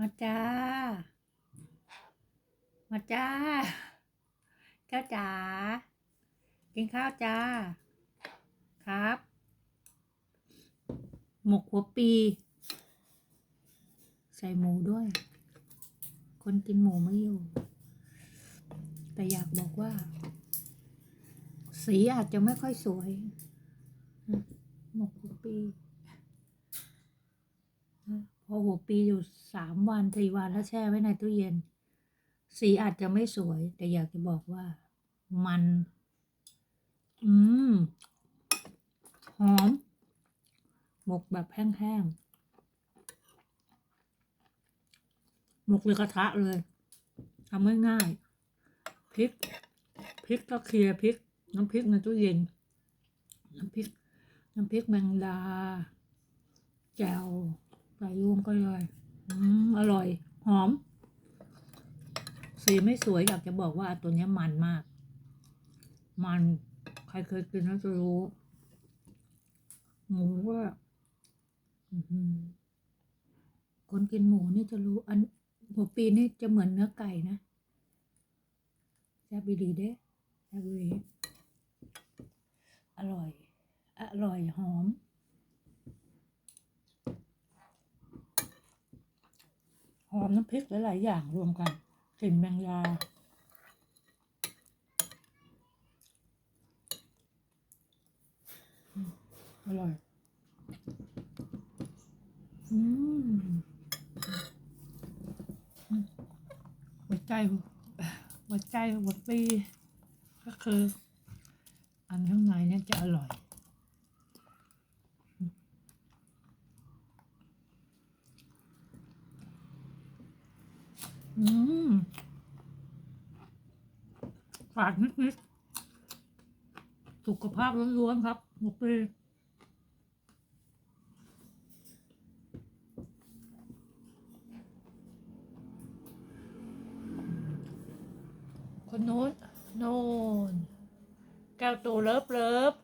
มาจ้า มาจ้า เจ้าจ๋า กินข้าวจ้า ครับ หมกหัวปี ใส่หมูด้วย คนกินหมูไม่อยู่ แต่อยากบอกว่า สีอาจจะไม่ค่อยสวย หมกหัวปี พอหัวปีอยู่ สามวันสี่วันแล้วแช่ไว้ในตู้เย็น สีอาจจะไม่สวย แต่อยากจะบอกว่า มัน อืม หอม หมกแบบแห้งๆ หมกเลยกระทะเลยทำง่ายๆพริกพริกก็เคลียร์พริก น้ำพริกในตู้เย็น น้ำพริก น้ำพริกแมงดาแจ่วใส่รวมก็เลย อืมอร่อย หอม สีไม่สวยอยากจะบอกว่าตัวนี้มันมาก มันใครเคยกินแล้วจะรู้หมูว่าอื้อหือคนกินหมูนี่จะรู้ อันหัวปีนี่จะเหมือนเนื้อไก่นะแซ่บดีเด้แซ่บดีอร่อย อร่อยหอม อมน้ำพริกหลายๆอย่างรวมกันกลิ่นแมงดาอร่อย อืมหัวใจหัวใจหัวปีก็คือ อันข้างในเนี่ยจะอร่อย ฝาดนิดๆสุขภาพล้วนๆครับหมกปีคนโน้นโน่นแก้วตูเลิฟเลิฟ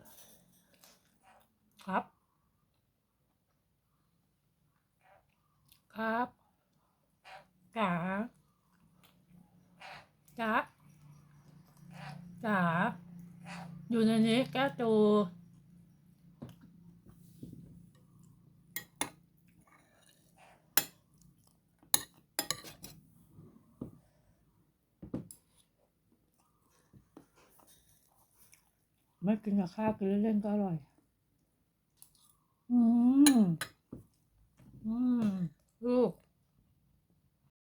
ครับ ครับจ๋า จ๋าจ๋าอยู่ในนี้แก้ตูไม่กินกับข้าวกินเล่นๆก็อร่อย